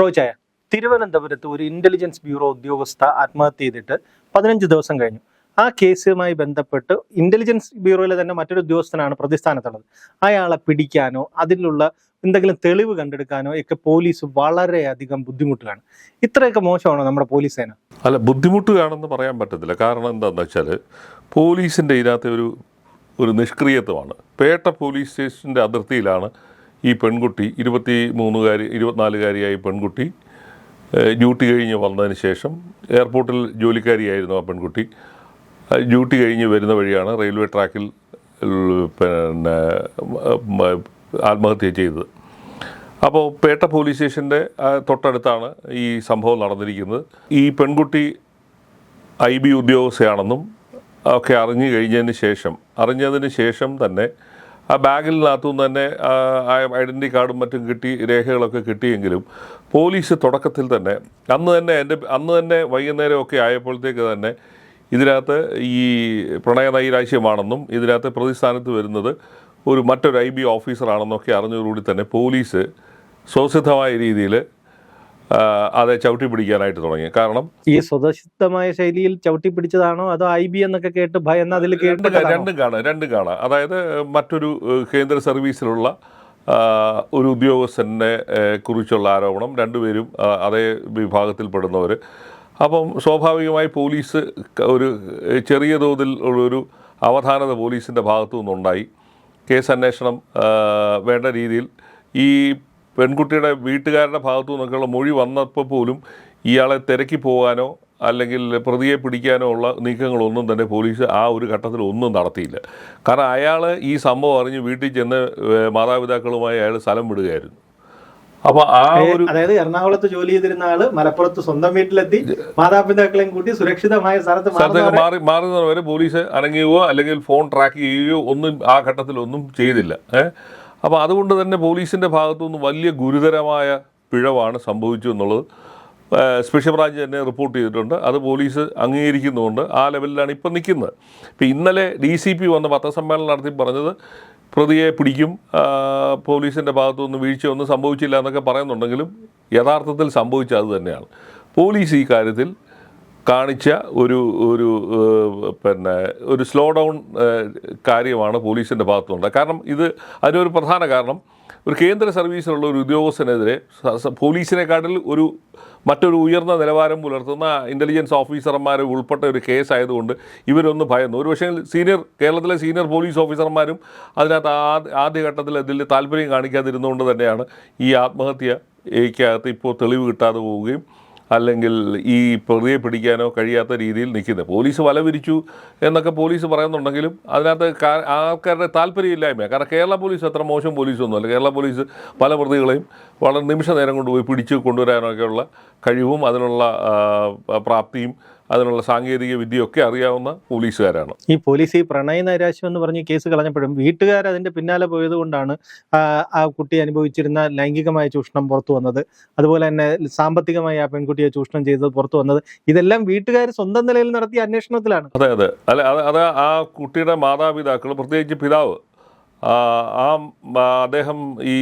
റോജായ. തിരുവനന്തപുരത്ത് ഒരു intelligence bureau ഉദ്യോഗസ്ഥ ആത്മഹത്യ ചെയ്തിട്ട് പതിനഞ്ച് ദിവസം കഴിഞ്ഞു. ആ കേസുമായി ബന്ധപ്പെട്ട് ഇന്റലിജൻസ് ബ്യൂറോയിലെ തന്നെ മറ്റൊരു ഉദ്യോഗസ്ഥനാണ് പ്രതിസ്ഥാനത്തുള്ളത്. അയാളെ പിടിക്കാനോ അതിലുള്ള എന്തെങ്കിലും തെളിവ് കണ്ടെടുക്കാനോ ഒക്കെ പോലീസ് വളരെയധികം ബുദ്ധിമുട്ടുകയാണ്. ഇത്രയൊക്കെ മോശമാണോ നമ്മുടെ പോലീസ് സേന? അല്ല ബുദ്ധിമുട്ടുകയാണെന്ന് പറയാൻ പറ്റത്തില്ല. കാരണം എന്താണെന്ന് വെച്ചാൽ പോലീസിന്റെ ഇതിനകത്ത് ഒരു ഒരു നിഷ്ക്രിയത്വമാണ്. പേട്ട പോലീസ് സ്റ്റേഷന്റെ അതിർത്തിയിലാണ് ഈ പെൺകുട്ടി ഇരുപത്തി മൂന്നുകാരി ഇരുപത്തിനാലുകാരിയായ പെൺകുട്ടി ഡ്യൂട്ടി കഴിഞ്ഞ് വന്നതിന് ശേഷം എയർപോർട്ടിൽ ജോലിക്കാരിയായിരുന്നു ആ പെൺകുട്ടി. ഡ്യൂട്ടി കഴിഞ്ഞ് വരുന്ന വഴിയാണ് റെയിൽവേ ട്രാക്കിൽ പിന്നെ ആത്മഹത്യ ചെയ്തത്. അപ്പോൾ പേട്ട പോലീസ് സ്റ്റേഷന്റെ തൊട്ടടുത്താണ് ഈ സംഭവം നടന്നിരിക്കുന്നത്. ഈ പെൺകുട്ടി ഐ ബി ഉദ്യോഗസ്ഥയാണെന്നും ഒക്കെ അറിഞ്ഞു കഴിഞ്ഞതിന് ശേഷം അറിഞ്ഞതിന് ശേഷം തന്നെ ആ ബാഗിനകത്തു നിന്ന് തന്നെ ഐഡന്റി കാർഡും മറ്റും കിട്ടി രേഖകളൊക്കെ കിട്ടിയെങ്കിലും പോലീസ് തുടക്കത്തിൽ തന്നെ അന്ന് തന്നെ എന്റെ അന്ന് തന്നെ വൈകുന്നേരമൊക്കെ ആയപ്പോഴത്തേക്ക് തന്നെ ഇതിനകത്ത് ഈ പ്രണയ നൈരാശ്യമാണെന്നും ഇതിനകത്ത് പ്രതിസ്ഥാനത്ത് വരുന്നത് ഒരു മറ്റൊരു ഐ ബി ഓഫീസറാണെന്നൊക്കെ അറിഞ്ഞതോടുകൂടി തന്നെ പോലീസ് സ്വസിദ്ധമായ രീതിയിൽ അതെ ചവിട്ടി പിടിക്കാനായിട്ട് തുടങ്ങി. കാരണം ഈ സ്വതസിദ്ധമായ ശൈലിയിൽ ചവിട്ടി പിടിച്ചതാണോ? അതോ ഐ ബി എന്നൊക്കെ കേട്ട് ഭയന്ന് അതിൽ കേട്ട് രണ്ടും കാണാം രണ്ടും കാണാം. അതായത് മറ്റൊരു കേന്ദ്ര സർവീസിലുള്ള ഒരു ഉദ്യോഗസ്ഥനെ കുറിച്ചുള്ള ആരോപണം. രണ്ടുപേരും അതേ വിഭാഗത്തിൽപ്പെടുന്നവർ അപ്പം സ്വാഭാവികമായി പോലീസ് ഒരു ചെറിയ തോതിൽ ഉള്ളൊരു അവധാനത പോലീസിന്റെ ഭാഗത്തു നിന്നുണ്ടായി കേസ് അന്വേഷണം വേണ്ട രീതിയിൽ ഈ പെൺകുട്ടിയുടെ വീട്ടുകാരുടെ ഭാഗത്തു നിന്നൊക്കെയുള്ള മൊഴി വന്നപ്പോൾ പോലും ഇയാളെ തിരക്കി പോകാനോ അല്ലെങ്കിൽ പ്രതിയെ പിടിക്കാനോ ഉള്ള നീക്കങ്ങളൊന്നും തന്നെ പോലീസ് ആ ഒരു ഘട്ടത്തിൽ ഒന്നും നടത്തിയില്ല. കാരണം അയാൾ ഈ സംഭവം അറിഞ്ഞ് വീട്ടിൽ ചെന്ന് മാതാപിതാക്കളുമായി അയാൾ സ്ഥലം വിടുകയായിരുന്നു. അപ്പോൾ ആ ഒരു അതായത് എറണാകുളത്ത് ജോലി ചെയ്തിരുന്ന ആൾ മലപ്പുറത്ത് സ്വന്തം വീട്ടിലെത്തി മാതാപിതാക്കളെയും കൂട്ടി സുരക്ഷിതമായ സ്ഥലത്ത് മാറി മാറുന്നവരെ പോലീസ് അനങ്ങുകയോ അല്ലെങ്കിൽ ഫോൺ ട്രാക്ക് ചെയ്യുകയോ ഒന്നും ആ ഘട്ടത്തിൽ ഒന്നും ചെയ്തില്ല. ഏഹ് അപ്പോൾ അതുകൊണ്ട് തന്നെ പോലീസിന്റെ ഭാഗത്തുനിന്ന് വലിയ ഗുരുതരമായ പിഴവാണ് സംഭവിച്ചു എന്നുള്ളത്. സ്പെഷ്യൽ ബ്രാഞ്ച് തന്നെ റിപ്പോർട്ട് ചെയ്തിട്ടുണ്ട്. അത് പോലീസ് അംഗീകരിക്കുന്നുണ്ട് ആ ലെവലിലാണ് ഇപ്പം നിൽക്കുന്നത്. ഇപ്പം ഇന്നലെ ഡി സി പി വന്ന് പത്രസമ്മേളനം നടത്തി പറഞ്ഞത് പ്രതിയെ പിടിക്കും പോലീസിന്റെ ഭാഗത്തുനിന്ന് വീഴ്ചയൊന്നും സംഭവിച്ചില്ല എന്നൊക്കെ പറയുന്നുണ്ടെങ്കിലും യഥാർത്ഥത്തിൽ സംഭവിച്ചത് അത് തന്നെയാണ്. പോലീസ് ഈ കാര്യത്തിൽ കാണിച്ച ഒരു ഒരു പിന്നെ ഒരു സ്ലോ ഡൗൺ കാര്യമാണ് പോലീസിന്റെ ഭാഗത്തുനിന്നുണ്ട് കാരണം ഇത് അതിനൊരു പ്രധാന കാരണം ഒരു കേന്ദ്ര സർവീസിലുള്ള ഒരു ഉദ്യോഗസ്ഥനെതിരെ പോലീസിനെക്കാട്ടിൽ ഒരു മറ്റൊരു ഉയർന്ന നിലവാരം പുലർത്തുന്ന ഇന്റലിജൻസ് ഓഫീസർമാർ ഉൾപ്പെട്ട ഒരു കേസ് ആയതുകൊണ്ട് ഇവരൊന്ന് ഭയന്നു. ഒരു പക്ഷേ സീനിയർ കേരളത്തിലെ സീനിയർ പോലീസ് ഓഫീസർമാരും അതിനകത്ത് ആദ്യ ആദ്യഘട്ടത്തിൽ അതിൽ താല്പര്യം കാണിക്കാതിരുന്നുകൊണ്ട് തന്നെയാണ് ഈ ആത്മഹത്യയ്ക്കകത്ത് ഇപ്പോൾ തെളിവ് കിട്ടാതെ പോവുകയും അല്ലെങ്കിൽ ഈ പ്രതിയെ പിടിക്കാനോ കഴിയാത്ത രീതിയിൽ നിൽക്കുന്നത്. പോലീസ് വല വിരിച്ചു എന്നൊക്കെ പോലീസ് പറയുന്നുണ്ടെങ്കിലും അതിനകത്ത് ആൾക്കാരുടെ താല്പര്യമില്ലായ്മ കാരണം കേരള പോലീസ് അത്ര മോശം പോലീസൊന്നുമല്ല കേരള പോലീസ് പല പ്രതികളെയും വളരെ നിമിഷ നേരം കൊണ്ടുപോയി പിടിച്ച് കൊണ്ടുവരാനൊക്കെയുള്ള കഴിവും അതിനുള്ള പ്രാപ്തിയും അതിനുള്ള സാങ്കേതിക വിദ്യയൊക്കെ അറിയാവുന്ന പോലീസുകാരാണ്. ഈ പോലീസ് ഈ പ്രണയ നൈരാശ്യം എന്ന് പറഞ്ഞ് കേസ് കളഞ്ഞപ്പോഴും വീട്ടുകാർ അതിന്റെ പിന്നാലെ പോയത് കൊണ്ടാണ് ആ കുട്ടി അനുഭവിച്ചിരുന്ന ലൈംഗികമായ ചൂഷണം പുറത്തു വന്നത്. അതുപോലെ തന്നെ സാമ്പത്തികമായി ആ പെൺകുട്ടിയെ ചൂഷണം ചെയ്തത് പുറത്തു വന്നത്. ഇതെല്ലാം വീട്ടുകാർ സ്വന്തം നിലയിൽ നടത്തിയ അന്വേഷണത്തിലാണ്. അതെ അതെ. അല്ല അത് ആ കുട്ടിയുടെ മാതാപിതാക്കൾ പ്രത്യേകിച്ച് പിതാവ് ആ അദ്ദേഹം ഈ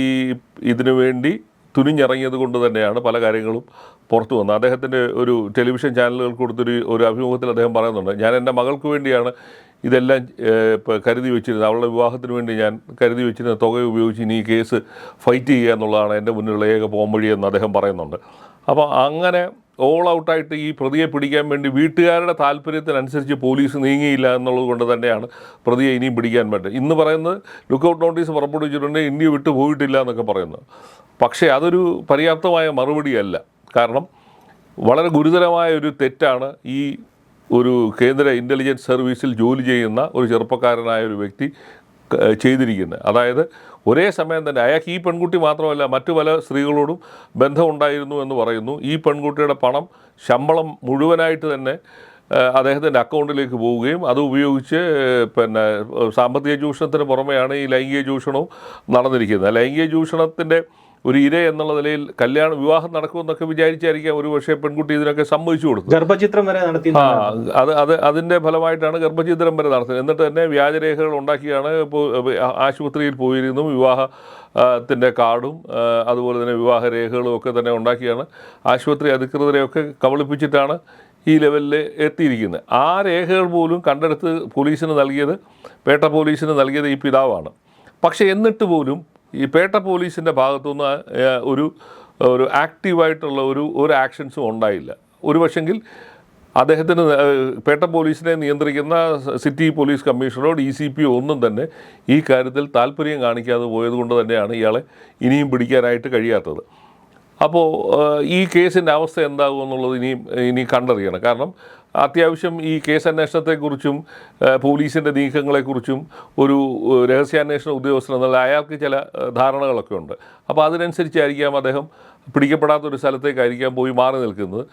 ഇതിനു വേണ്ടി തുനിഞ്ഞിറങ്ങിയത് കൊണ്ട് തന്നെയാണ് പല കാര്യങ്ങളും പുറത്തു വന്നത്. അദ്ദേഹത്തിന്റെ ഒരു ടെലിവിഷൻ ചാനലുകൾ കൊടുത്തൊരു ഒരു അഭിമുഖത്തിൽ അദ്ദേഹം പറയുന്നുണ്ട് ഞാൻ എന്റെ മകൾക്ക് വേണ്ടിയാണ് ഇതെല്ലാം കരുതി വെച്ചിരുന്നത്. അവളുടെ വിവാഹത്തിന് വേണ്ടി ഞാൻ കരുതി വെച്ചിരുന്ന തുക ഉപയോഗിച്ച് ഇനി കേസ് ഫൈറ്റ് ചെയ്യുക എന്നുള്ളതാണ് എന്റെ മുന്നിലുള്ള ഏക പോംവഴി എന്ന് അദ്ദേഹം പറയുന്നുണ്ട്. അപ്പോൾ അങ്ങനെ ഓൾ ഔട്ടായിട്ട് ഈ പ്രതിയെ പിടിക്കാൻ വേണ്ടി വീട്ടുകാരുടെ താല്പര്യത്തിനനുസരിച്ച് പോലീസ് നീങ്ങിയില്ല എന്നുള്ളത് കൊണ്ട് തന്നെയാണ് പ്രതിയെ ഇനിയും പിടിക്കാൻ പറ്റും ഇന്ന് പറയുന്നത് ലുക്കൗട്ട് നോട്ടീസ് പുറപ്പെടുവിച്ചിട്ടുണ്ട് ഇന്ത്യ വിട്ടു പോയിട്ടില്ല എന്നൊക്കെ പറയുന്നു. പക്ഷേ അതൊരു പര്യാപ്തമായ മറുപടിയല്ല. കാരണം വളരെ ഗുരുതരമായ ഒരു തെറ്റാണ് ഈ ഒരു കേന്ദ്ര ഇന്റലിജൻസ് സർവീസിൽ ജോലി ചെയ്യുന്ന ഒരു ചെറുപ്പക്കാരനായ ഒരു വ്യക്തി ചെയ്തിരിക്കുന്നത്. അതായത് ഒരേ സമയം തന്നെ അയാൾക്ക് ഈ പെൺകുട്ടി മാത്രമല്ല മറ്റു പല സ്ത്രീകളോടും ബന്ധമുണ്ടായിരുന്നു എന്ന് പറയുന്നു. ഈ പെൺകുട്ടിയുടെ പണം ശമ്പളം മുഴുവനായിട്ട് തന്നെ അദ്ദേഹത്തിന്റെ അക്കൗണ്ടിലേക്ക് പോവുകയും അത് ഉപയോഗിച്ച് പിന്നെ സാമ്പത്തിക ചൂഷണത്തിന് പുറമെയാണ് ഈ ലൈംഗിക ചൂഷണവും നടന്നിരിക്കുന്നത്. ലൈംഗിക ചൂഷണത്തിന്റെ ഒരു ഇര എന്നുള്ള നിലയിൽ കല്യാണം വിവാഹം നടക്കുമെന്നൊക്കെ വിചാരിച്ചായിരിക്കാം ഒരു പക്ഷേ പെൺകുട്ടി ഇതിനൊക്കെ സമ്മതിച്ചു കൊടുത്തു ഗർഭചിത്രം വരെ നടത്തി ആ അത് അത് അതിന്റെ ഫലമായിട്ടാണ് ഗർഭചിത്രം വരെ നടത്തുന്നത് എന്നിട്ട് തന്നെ വ്യാജരേഖകൾ ഉണ്ടാക്കിയാണ് ആശുപത്രിയിൽ പോയിരുന്നു. വിവാഹ ത്തിന്റെ കാർഡും അതുപോലെ തന്നെ വിവാഹ രേഖകളും ഒക്കെ തന്നെ ഉണ്ടാക്കിയാണ് ആശുപത്രി അധികൃതരെയൊക്കെ കബളിപ്പിച്ചിട്ടാണ് ഈ ലെവലിൽ എത്തിയിരിക്കുന്നത്. ആ രേഖകൾ പോലും കണ്ടെടുത്ത് പോലീസിന് നൽകിയത് പേട്ട പോലീസിന് നൽകിയത് ഈ പിതാവാണ്. പക്ഷേ എന്നിട്ട് പോലും ഈ പേട്ട പോലീസിന്റെ ഭാഗത്തുനിന്ന് ഒരു ഒരു ആക്റ്റീവായിട്ടുള്ള ഒരു ഒരു ആക്ഷൻസും ഉണ്ടായില്ല. ഒരു പക്ഷെങ്കിൽ അദ്ദേഹത്തിന് പേട്ട പോലീസിനെ നിയന്ത്രിക്കുന്ന സിറ്റി പോലീസ് കമ്മീഷണറോ ഡി സി പിയോ ഒന്നും തന്നെ ഈ കാര്യത്തിൽ താല്പര്യം കാണിക്കാതെ പോയത് കൊണ്ട് തന്നെയാണ് ഇയാളെ ഇനിയും പിടിക്കാനായിട്ട് കഴിയാത്തത്. അപ്പോൾ ഈ കേസിന്റെ അവസ്ഥ എന്താകും എന്നുള്ളത് ഇനിയും ഇനി കണ്ടറിയണം. കാരണം അത്യാവശ്യം ഈ കേസ് അന്വേഷണത്തെക്കുറിച്ചും പോലീസിന്റെ നീക്കങ്ങളെക്കുറിച്ചും ഒരു രഹസ്യാന്വേഷണ ഉദ്യോഗസ്ഥൻ എന്നുള്ള അയാൾക്ക് ചില ധാരണകളൊക്കെ ഉണ്ട്. അപ്പോൾ അതിനനുസരിച്ചായിരിക്കാം അദ്ദേഹം പിടിക്കപ്പെടാത്ത ഒരു സ്ഥലത്തേക്കായിരിക്കാം പോയി മാറി നിൽക്കുന്നത്.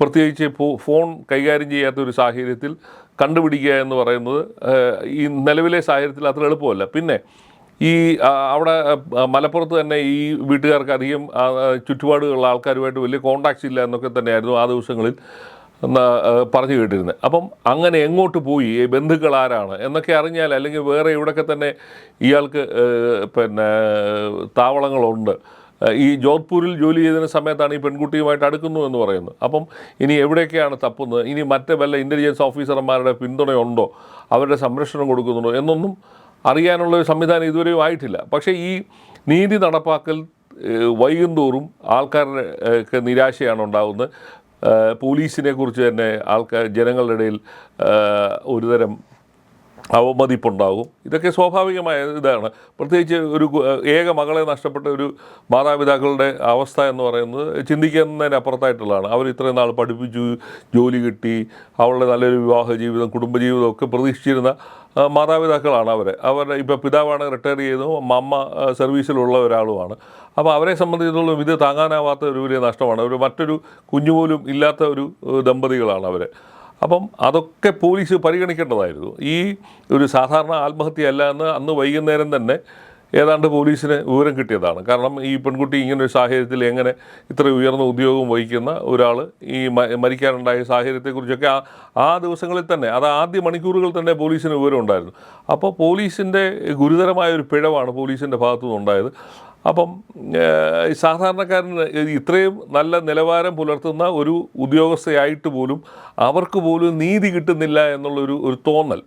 പ്രത്യേകിച്ച് ഫോൺ കൈകാര്യം ചെയ്യാത്ത ഒരു സാഹചര്യത്തിൽ കണ്ടുപിടിക്കുക എന്ന് പറയുന്നത് ഈ നിലവിലെ സാഹചര്യത്തിൽ അത്ര എളുപ്പമല്ല. പിന്നെ ഈ അവിടെ മലപ്പുറത്ത് തന്നെ ഈ വീട്ടുകാർക്ക് അധികം ചുറ്റുപാടുകളുള്ള ആൾക്കാരുമായിട്ട് വലിയ കോണ്ടാക്ട്സ് ഇല്ല എന്നൊക്കെ തന്നെയായിരുന്നു ആ ദിവസങ്ങളിൽ. പറഞ്ഞു കേട്ടിരുന്നത് അപ്പം അങ്ങനെ എങ്ങോട്ട് പോയി? ഈ ബന്ധുക്കൾ ആരാണ്? എന്നൊക്കെ അറിഞ്ഞാൽ അല്ലെങ്കിൽ വേറെ ഇവിടെയൊക്കെ തന്നെ ഇയാൾക്ക് പിന്നെ താവളങ്ങളുണ്ട്. ഈ ജോധ്പൂരിൽ ജോലി ചെയ്തതിന് സമയത്താണ് ഈ പെൺകുട്ടിയുമായിട്ട് അടുക്കുന്നു എന്ന് പറയുന്നത് അപ്പം ഇനി എവിടെയൊക്കെയാണ് തപ്പുന്നത്? ഇനി മറ്റേ വല്ല ഇന്റലിജൻസ് ഓഫീസർമാരുടെ പിന്തുണയുണ്ടോ? അവരുടെ സംരക്ഷണം കൊടുക്കുന്നുണ്ടോ? എന്നൊന്നും അറിയാനുള്ള ഒരു സംവിധാനം ഇതുവരെയും ആയിട്ടില്ല. പക്ഷേ ഈ നീതി നടപ്പാക്കൽ വൈകുന്തോറും ആൾക്കാരുടെ ഒക്കെ നിരാശയാണ് ഉണ്ടാകുന്നത് പോലീസിനെ കുറിച്ച് തന്നെ ആൾക്കാർ ജനങ്ങളുടെ ഇടയിൽ ഒരുതരം അവമതിപ്പുണ്ടാകും. ഇതൊക്കെ സ്വാഭാവികമായ ഇതാണ്. പ്രത്യേകിച്ച് ഒരു ഏക മകളെ നഷ്ടപ്പെട്ട ഒരു മാതാപിതാക്കളുടെ അവസ്ഥ എന്ന് പറയുന്നത് ചിന്തിക്കുന്നതിനപ്പുറത്തായിട്ടുള്ളതാണ്. അവർ ഇത്രയും നാൾ പഠിപ്പിച്ചു ജോലി കിട്ടി അവളുടെ നല്ലൊരു വിവാഹ ജീവിതം കുടുംബജീവിതം ഒക്കെ പ്രതീക്ഷിച്ചിരുന്ന മാതാപിതാക്കളാണ് അവർ അവരുടെ ഇപ്പോൾ പിതാവാണ് റിട്ടയർ ചെയ്തു അമ്മ സർവീസിലുള്ള ഒരാളുമാണ്. അപ്പോൾ അവരെ സംബന്ധിച്ചിടത്തോളം ഇത് താങ്ങാനാവാത്ത ഒരു വലിയ നഷ്ടമാണ്. ഒരു മറ്റൊരു കുഞ്ഞുപോലും ഇല്ലാത്ത ഒരു ദമ്പതികളാണ് അവർ അപ്പം അതൊക്കെ പോലീസ് പരിഗണിക്കേണ്ടതായിരുന്നു. ഈ ഒരു സാധാരണ ആത്മഹത്യയല്ല എന്ന് അന്ന് വൈകുന്നേരം തന്നെ ഏതാണ്ട് പോലീസിന് വിവരം കിട്ടിയതാണ്. കാരണം ഈ പെൺകുട്ടി ഇങ്ങനൊരു സാഹചര്യത്തിൽ എങ്ങനെ ഇത്ര ഉയർന്ന ഉദ്യോഗം വഹിക്കുന്ന ഒരാൾ ഈ മരിക്കാനുണ്ടായ സാഹചര്യത്തെക്കുറിച്ചൊക്കെ ആ ആ ദിവസങ്ങളിൽ തന്നെ അത് ആദ്യ മണിക്കൂറുകൾ തന്നെ പോലീസിന് വിവരം ഉണ്ടായിരുന്നു അപ്പോൾ പോലീസിന്റെ ഗുരുതരമായ ഒരു പിഴവാണ് പോലീസിന്റെ ഭാഗത്തു നിന്നുണ്ടായത് അപ്പം സാധാരണക്കാരന് ഇത്രയും നല്ല നിലവാരം പുലർത്തുന്ന ഒരു ഉദ്യോഗസ്ഥയായിട്ട് പോലും അവർക്ക് പോലും നീതി കിട്ടുന്നില്ല എന്നുള്ളൊരു ഒരു തോന്നൽ.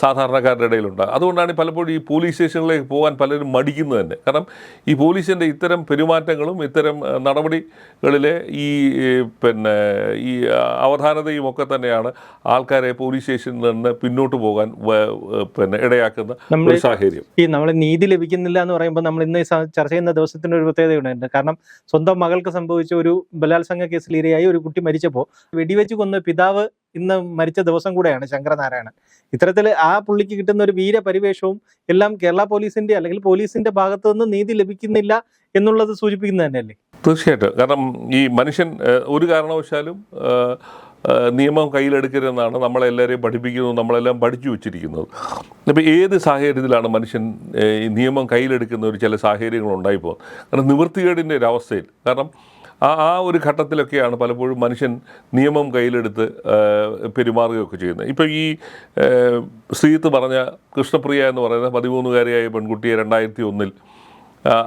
സാധാരണക്കാരുടെ ഇടയിലുണ്ട്. അതുകൊണ്ടാണ് പലപ്പോഴും ഈ പോലീസ് സ്റ്റേഷനിലേക്ക് പോകാൻ പലരും മടിക്കുന്നത് തന്നെ. കാരണം ഈ പോലീസിന്റെ ഇത്തരം പെരുമാറ്റങ്ങളും ഇത്തരം നടപടികളിലെ ഈ പിന്നെ ഈ അവധാനതയും ഒക്കെ തന്നെയാണ് ആൾക്കാരെ പോലീസ് സ്റ്റേഷനിൽ നിന്ന് പിന്നോട്ട് പോകാൻ പിന്നെ ഇടയാക്കുന്ന ഒരു സാഹചര്യം. ഈ നമ്മളെ നീതി ലഭിക്കുന്നില്ല എന്ന് പറയുമ്പോൾ നമ്മൾ ഇന്ന് ചർച്ച ചെയ്യുന്ന ദിവസത്തിന്റെ ഒരു പ്രത്യേകതയുണ്ട്. കാരണം സ്വന്തം മകൾക്ക് സംഭവിച്ച ഒരു ബലാത്സംഗ കേസിൽ ഇരയായി ഒരു കുട്ടി മരിച്ചപ്പോൾ വെടിവെച്ച് കൊന്ന പിതാവ് ഇന്ന് മരിച്ച ദിവസം കൂടെയാണ് ശങ്കരനാരായണൻ. ഇത്തരത്തിൽ ആ പുള്ളിക്ക് കിട്ടുന്ന ഒരു വീരപരിവേഷവും എല്ലാം കേരള പോലീസിന്റെ അല്ലെങ്കിൽ പോലീസിന്റെ ഭാഗത്തു നിന്ന് നീതി ലഭിക്കുന്നില്ല എന്നുള്ളത് സൂചിപ്പിക്കുന്നത് തന്നെയല്ലേ? തീർച്ചയായിട്ടും. കാരണം ഈ മനുഷ്യൻ ഒരു കാരണവശാലും നിയമം കയ്യിലെടുക്കരുതെന്നാണ് നമ്മളെല്ലാവരെയും പഠിപ്പിക്കുന്നത് നമ്മളെല്ലാം പഠിച്ചു വച്ചിരിക്കുന്നത്. അപ്പോൾ ഏത് സാഹചര്യത്തിലാണ് മനുഷ്യൻ നിയമം കയ്യിലെടുക്കുന്ന ഒരു ചില സാഹചര്യങ്ങൾ ഉണ്ടായിപ്പോകുന്നത്? കാരണം നിവൃത്തികേടിന്റെ ഒരു അവസ്ഥയിൽ കാരണം ആ ആ ഒരു ഘട്ടത്തിലൊക്കെയാണ് പലപ്പോഴും മനുഷ്യൻ നിയമം കയ്യിലെടുത്ത് പെരുമാറുകയൊക്കെ ചെയ്യുന്നത്. ഇപ്പോൾ ഈ സ്ത്രീത്ത് പറഞ്ഞ കൃഷ്ണപ്രിയ എന്ന് പറയുന്ന പതിമൂന്നുകാരിയായ പെൺകുട്ടിയെ രണ്ടായിരത്തി ഒന്നിൽ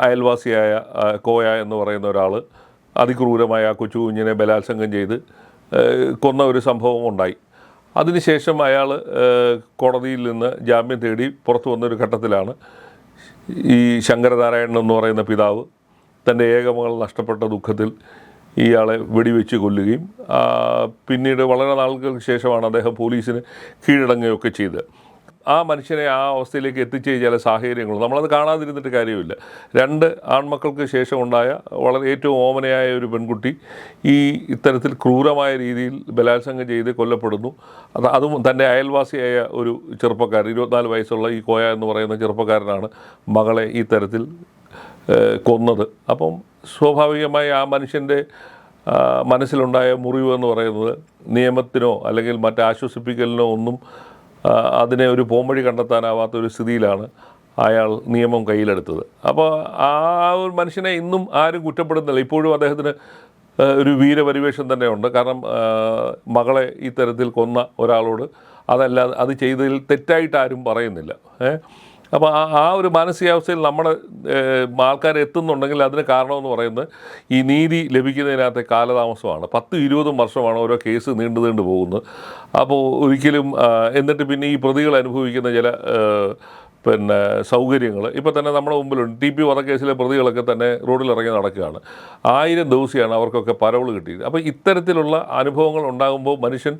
അയൽവാസിയായ കോയ എന്ന് പറയുന്ന ഒരാൾ അതിക്രൂരമായ ആ കൊച്ചു കുഞ്ഞിനെ ബലാത്സംഗം ചെയ്ത് കൊന്ന ഒരു സംഭവം ഉണ്ടായി. അതിനുശേഷം അയാൾ കോടതിയിൽ നിന്ന് ജാമ്യം തേടി പുറത്തു വന്നൊരു ഘട്ടത്തിലാണ് ഈ ശങ്കരനാരായണൻ എന്ന് പറയുന്ന പിതാവ് തന്റെ ഏകമകൾ നഷ്ടപ്പെട്ട ദുഃഖത്തിൽ ഇയാളെ വെടിവെച്ച് കൊല്ലുകയും പിന്നീട് വളരെ നാളുകൾക്ക് ശേഷമാണ് അദ്ദേഹം പോലീസിന് കീഴടങ്ങുകയൊക്കെ ചെയ്തത്. ആ മനുഷ്യനെ ആ അവസ്ഥയിലേക്ക് എത്തിച്ച ചില സാഹചര്യങ്ങൾ നമ്മളത് കാണാതിരുന്നിട്ട് കാര്യമില്ല. രണ്ട് ആൺമക്കൾക്ക് ശേഷം ഉണ്ടായ വളരെ ഏറ്റവും ഓമനയായ ഒരു പെൺകുട്ടി ഈ ഇത്തരത്തിൽ ക്രൂരമായ രീതിയിൽ ബലാത്സംഗം ചെയ്ത് കൊല്ലപ്പെടുന്നു. അത് അതും തന്റെ അയൽവാസിയായ ഒരു ചെറുപ്പക്കാരൻ ഇരുപത്തിനാല് വയസ്സുള്ള ഈ കോയ എന്ന് പറയുന്ന ചെറുപ്പക്കാരനാണ് മകളെ ഈ തരത്തിൽ കൊന്നത്. അപ്പം സ്വാഭാവികമായി ആ മനുഷ്യന്റെ മനസ്സിലുണ്ടായ മുറിവ് എന്ന് പറയുന്നത് നിയമത്തിനോ അല്ലെങ്കിൽ മറ്റാശ്വസിപ്പിക്കലിനോ ഒന്നും അതിനെ ഒരു പോംവഴി കണ്ടെത്താനാവാത്ത ഒരു സ്ഥിതിയിലാണ് അയാൾ നിയമം കയ്യിലെടുത്തത്. അപ്പോൾ ആ ഒരു മനുഷ്യനെ ഇന്നും ആരും കുറ്റപ്പെടുന്നില്ല ഇപ്പോഴും അദ്ദേഹത്തിന് ഒരു വീരപരിവേഷം തന്നെയുണ്ട്. കാരണം മകളെ ഇത്തരത്തിൽ കൊന്ന ഒരാളോട് അതല്ല അത് ചെയ്തതിൽ തെറ്റായിട്ട് ആരും പറയുന്നില്ല. ഏഹ് അപ്പോൾ ആ ആ ഒരു മാനസികാവസ്ഥയിൽ നമ്മുടെ ആൾക്കാർ എത്തുന്നുണ്ടെങ്കിൽ അതിന് കാരണമെന്ന് പറയുന്നത് ഈ നീതി ലഭിക്കുന്നതിനകത്തെ കാലതാമസമാണ്. പത്തും ഇരുപതും വർഷമാണ് ഓരോ കേസ് നീണ്ടു നീണ്ടു പോകുന്നത്. അപ്പോൾ ഒരിക്കലും എന്നിട്ട് പിന്നെ ഈ പ്രതികൾ അനുഭവിക്കുന്ന ചില പിന്നെ സൗകര്യങ്ങൾ. ഇപ്പോൾ തന്നെ നമ്മുടെ മുമ്പിലുണ്ട്. ടി പി വധക്കേസിലെ പ്രതികളൊക്കെ തന്നെ റോഡിൽ ഇറങ്ങി നടക്കുകയാണ്. ആയിരം ദിവസമാണ് അവർക്കൊക്കെ പരവൾ കിട്ടിയത്. അപ്പോൾ ഇത്തരത്തിലുള്ള അനുഭവങ്ങൾ ഉണ്ടാകുമ്പോൾ മനുഷ്യൻ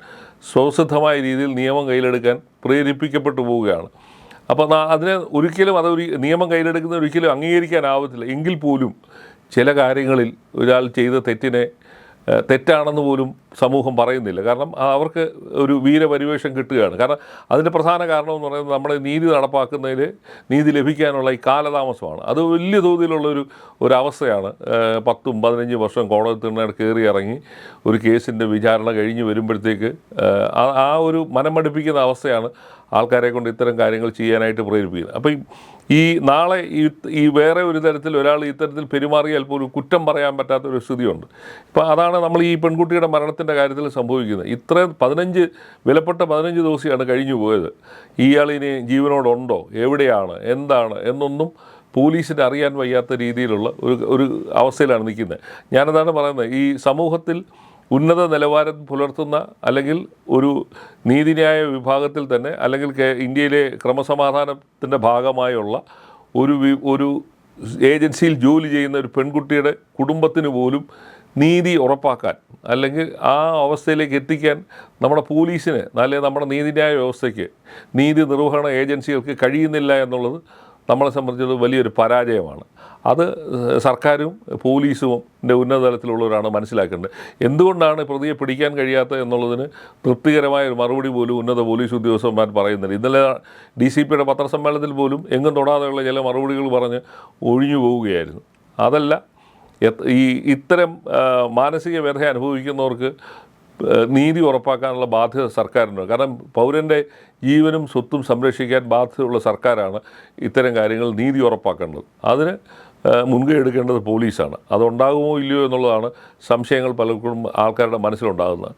സ്വസിദ്ധമായ രീതിയിൽ നിയമം കയ്യിലെടുക്കാൻ പ്രേരിപ്പിക്കപ്പെട്ടു പോവുകയാണ്. അപ്പോൾ അതിന് ഒരിക്കലും അത് ഒരു നിയമം കയ്യിലെടുക്കുന്നത് ഒരിക്കലും അംഗീകരിക്കാനാവത്തില്ല. എങ്കിൽ പോലും ചില കാര്യങ്ങളിൽ ഒരാൾ ചെയ്ത തെറ്റിനെ തെറ്റാണെന്ന് പോലും സമൂഹം പറയുന്നില്ല. കാരണം അവർക്ക് ഒരു വീരപരിവേഷം കിട്ടുകയാണ്. കാരണം അതിന്റെ പ്രധാന കാരണം എന്ന് പറയുന്നത് നമ്മുടെ നീതി നടപ്പാക്കുന്നതിൽ നീതി ലഭിക്കാനുള്ള ഈ കാലതാമസമാണ്. അത് വലിയ തോതിലുള്ളൊരു ഒരു അവസ്ഥയാണ്. പത്തും പതിനഞ്ചും വർഷം കോടതി തിണ്ണയുടെ കയറി ഇറങ്ങി ഒരു കേസിന്റെ വിചാരണ കഴിഞ്ഞ് വരുമ്പോഴത്തേക്ക് ആ ഒരു മനമടുപ്പിക്കുന്ന അവസ്ഥയാണ് ആൾക്കാരെ കൊണ്ട് ഇത്തരം കാര്യങ്ങൾ ചെയ്യാനായിട്ട് പ്രേരിപ്പിക്കുന്നത് അപ്പം ഈ- നാളെ ഈ വേറെ ഒരു തരത്തിൽ ഒരാൾ ഇത്തരത്തിൽ പെരുമാറിയാൽ പോലും കുറ്റം പറയാൻ പറ്റാത്ത ഒരു സ്ഥിതിയുണ്ട്. ഇപ്പം അതാണ് നമ്മൾ ഈ പെൺകുട്ടിയുടെ മരണത്തിന്റെ കാര്യത്തിൽ സംഭവിക്കുന്നത്. ഇത്ര പതിനഞ്ച് വിലപ്പെട്ട പതിനഞ്ച് ദിവസമാണ് കഴിഞ്ഞു പോയത്. ഇയാളിനി ജീവനോടുണ്ടോ? എവിടെയാണ്? എന്താണ്? എന്നൊന്നും പോലീസിന് അറിയാൻ വയ്യാത്ത രീതിയിലുള്ള ഒരു ഒരു അവസ്ഥയിലാണ് നിൽക്കുന്നത്. ഞാനതാണ് പറയുന്നത് ഈ സമൂഹത്തിൽ ഉന്നത നിലവാരം പുലർത്തുന്ന അല്ലെങ്കിൽ ഒരു നീതിന്യായ വിഭാഗത്തിൽ തന്നെ അല്ലെങ്കിൽ ഇന്ത്യയിലെ ക്രമസമാധാനത്തിന്റെ ഭാഗമായുള്ള ഒരു ഒരു ഏജൻസിയിൽ ജോലി ചെയ്യുന്ന ഒരു പെൺകുട്ടിയുടെ കുടുംബത്തിന് പോലും നീതി ഉറപ്പാക്കാൻ അല്ലെങ്കിൽ ആ അവസ്ഥയിലേക്ക് എത്തിക്കാൻ നമ്മുടെ പോലീസിന് അല്ലെങ്കിൽ നമ്മുടെ നീതിന്യായ വ്യവസ്ഥയ്ക്ക് നീതി നിർവഹണ ഏജൻസികൾക്ക് കഴിയുന്നില്ല എന്നുള്ളത് നമ്മളെ സംബന്ധിച്ചത് വലിയൊരു പരാജയമാണ്. അത് സർക്കാരും പോലീസും ഉന്നത തലത്തിലുള്ളവരാണ് മനസ്സിലാക്കേണ്ടത്. എന്തുകൊണ്ടാണ് പ്രതിയെ പിടിക്കാൻ കഴിയാത്തത് എന്നുള്ളതിന് തൃപ്തികരമായ ഒരു മറുപടി പോലും ഉന്നത പോലീസ് ഉദ്യോഗസ്ഥന്മാർ പറയുന്നില്ല. ഇന്നലെ ഡി സി പിയുടെ പത്രസമ്മേളനത്തിൽ പോലും എങ്ങും തൊടാതെയുള്ള ചില മറുപടികൾ പറഞ്ഞ് ഒഴിഞ്ഞു പോവുകയായിരുന്നു. അതല്ല ഈ ഇത്തരം മാനസിക വ്യഥ അനുഭവിക്കുന്നവർക്ക് നീതി ഉറപ്പാക്കാനുള്ള ബാധ്യത സർക്കാരിനുണ്ട്. കാരണം പൗരന്റെ ജീവനും സ്വത്തും സംരക്ഷിക്കാൻ ബാധ്യതയുള്ള സർക്കാരാണ് ഇത്തരം കാര്യങ്ങൾ നീതി ഉറപ്പാക്കേണ്ടത്. അതിന് മുൻകൈ എടുക്കേണ്ടത് പോലീസാണ്. അതുണ്ടാകുമോ ഇല്ലയോ എന്നുള്ളതാണ് സംശയങ്ങൾ പലർക്കും ആൾക്കാരുടെ മനസ്സിലുണ്ടാകുന്നത്.